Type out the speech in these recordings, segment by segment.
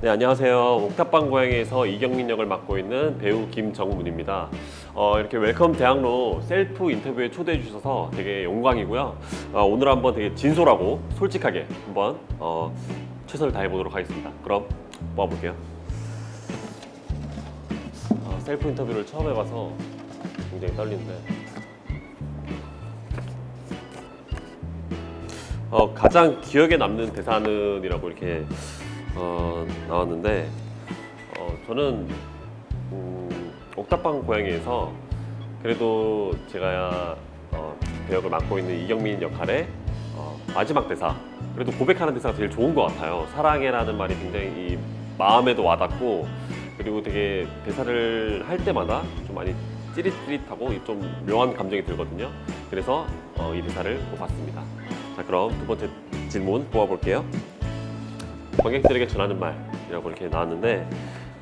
네, 안녕하세요. 옥탑방 고양이에서 이경민 역을 맡고 있는 배우 김정문입니다. 어, 이렇게 웰컴 대학로 셀프 인터뷰에 초대해 주셔서 되게 영광이고요. 어, 오늘 한번 되게 진솔하고 솔직하게 한번 어, 최선을 다해 보도록 하겠습니다. 그럼 모아볼게요. 어, 셀프 인터뷰를 처음 해봐서 굉장히 떨리는데. 어, 가장 기억에 남는 대사는이라고 이렇게 어, 나왔는데 어, 저는 음, 옥탑방 고양이에서 그래도 제가 어, 배역을 맡고 있는 이경민 역할의 어, 마지막 대사 그래도 고백하는 대사가 제일 좋은 것 같아요. 사랑해라는 말이 굉장히 이 마음에도 와닿고 그리고 되게 대사를 할 때마다 좀 많이 찌릿찌릿하고 좀 묘한 감정이 들거든요. 그래서 어, 이 대사를 뽑았습니다. 자 그럼 두 번째 질문 뽑아볼게요 관객들에게 전하는 말이라고 이렇게 나왔는데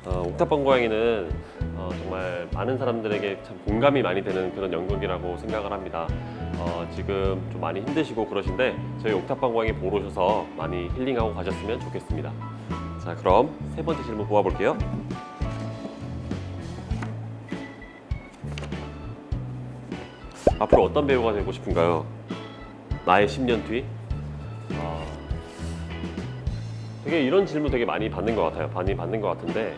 어, 옥탑방 고양이는 어, 정말 많은 사람들에게 참 공감이 많이 되는 그런 연극이라고 생각을 합니다. 어, 지금 좀 많이 힘드시고 그러신데 저희 옥탑방 고양이 보러 오셔서 많이 힐링하고 가셨으면 좋겠습니다. 자 그럼 세 번째 질문 뽑아볼게요. 앞으로 어떤 배우가 되고 싶은가요? 나의 10년 뒤? 아, 되게 이런 질문 되게 많이 받는 것 같아요. 많이 받는 것 같은데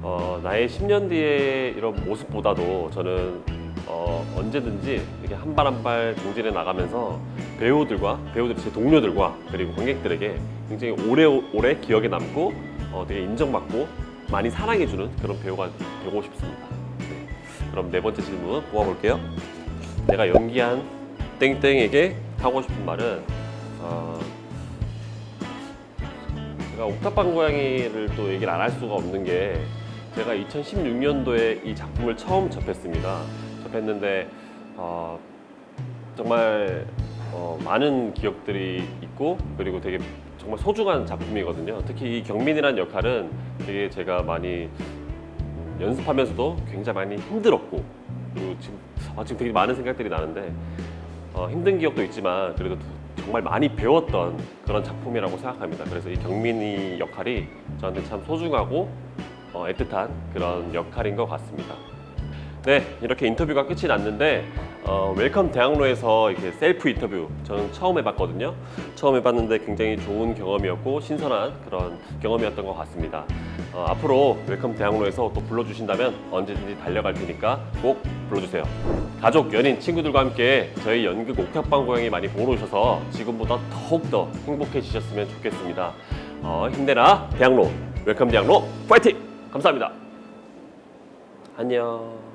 어, 나의 10년 뒤의 이런 모습보다도 저는 어, 언제든지 이렇게 한 발 한 발 경질해 나가면서 배우들과 배우들 제 동료들과 그리고 관객들에게 굉장히 오래오래 기억에 남고 어, 되게 인정받고 많이 사랑해주는 그런 배우가 되고 싶습니다. 네. 그럼 네 번째 질문 뽑아볼게요. 내가 연기한 땡땡에게 하고 싶은 말은 어, 제가 옥탑방 고양이를 또 얘기를 안 할 수가 없는 게 제가 2016년도에 이 작품을 처음 접했습니다. 접했는데 어, 정말 어, 많은 기억들이 있고 그리고 되게 정말 소중한 작품이거든요. 특히 이 경민이라는 역할은 되게 제가 많이 음, 연습하면서도 굉장히 많이 힘들었고 그리고 지금 아, 지금 되게 많은 생각들이 나는데 어, 힘든 기억도 있지만 그래도 정말 많이 배웠던 그런 작품이라고 생각합니다. 그래서 이 경민이 역할이 저한테 참 소중하고 어, 애틋한 그런 역할인 것 같습니다. 네, 이렇게 인터뷰가 끝이 났는데 어, 웰컴 대학로에서 이렇게 셀프 인터뷰 저는 처음 해봤거든요. 처음 해봤는데 굉장히 좋은 경험이었고 신선한 그런 경험이었던 것 같습니다. 어, 앞으로 웰컴 대학로에서 또 불러주신다면 언제든지 달려갈 테니까 꼭 불러주세요. 가족, 연인, 친구들과 함께 저희 연극 옥탑방 고양이 많이 보러 오셔서 지금보다 더욱더 행복해지셨으면 좋겠습니다. 어, 힘내라 대학로, 웰컴 대학로 파이팅! 감사합니다. 안녕.